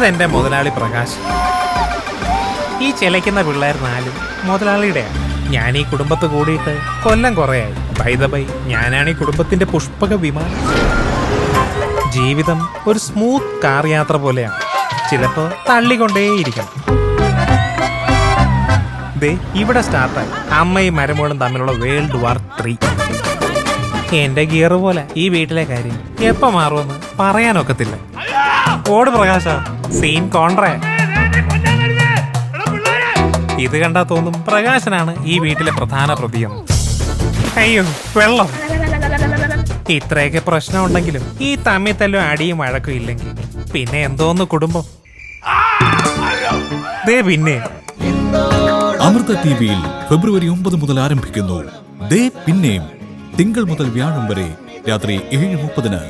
ഇതെന്റെ മുതലാളി പ്രകാശ്. ഈ ചിലയ്ക്കുന്ന പിള്ളേർ നാലും മുതലാളിയുടെയാണ്. ഞാൻ ഈ കുടുംബത്ത് കൂടിയിട്ട് കൊല്ലം കുറയായി. ബൈദബൈ ഞാനാണ് ഈ കുടുംബത്തിന്റെ പുഷ്പക വിമാനം. ജീവിതം ഒരു സ്മൂത്ത് കാർ യാത്ര പോലെയാണ്. ചിലപ്പോ തള്ളിക്കൊണ്ടേയിരിക്കണം. ഇവിടെ സ്റ്റാർട്ടായി അമ്മയും മരമോളും തമ്മിലുള്ള വേൾഡ് വാർ ത്രീ എന്റെ ഗിയർ പോലെ ഈ വീട്ടിലെ കാര്യം എപ്പോ മാറുമെന്ന് പറയാനൊക്കത്തില്ല. ഓട് പ്രകാശ സീൻ കോൺട്രേ ഇത് കണ്ടാ തോന്നും പ്രകാശനാണ് ഈ വീട്ടിലെ പ്രധാന പ്രതിയം. അയ്യോ വെള്ളം. ഇത്രയൊക്കെ പ്രശ്നം ഉണ്ടെങ്കിലും ഈ തമ്മിൽ തല്ലും അടിയും വഴക്കും ഇല്ലെങ്കിൽ പിന്നെ എന്തോന്ന് കുടുംബം? ദേ പിന്നെ. അമൃത ടി വിയിൽ ഫെബ്രുവരി ഒമ്പത് മുതൽ ആരംഭിക്കുന്നു. ദേ പിന്നെയും. തിങ്കൾ മുതൽ വ്യാഴം വരെ രാത്രി ഏഴ് മുപ്പതിന്.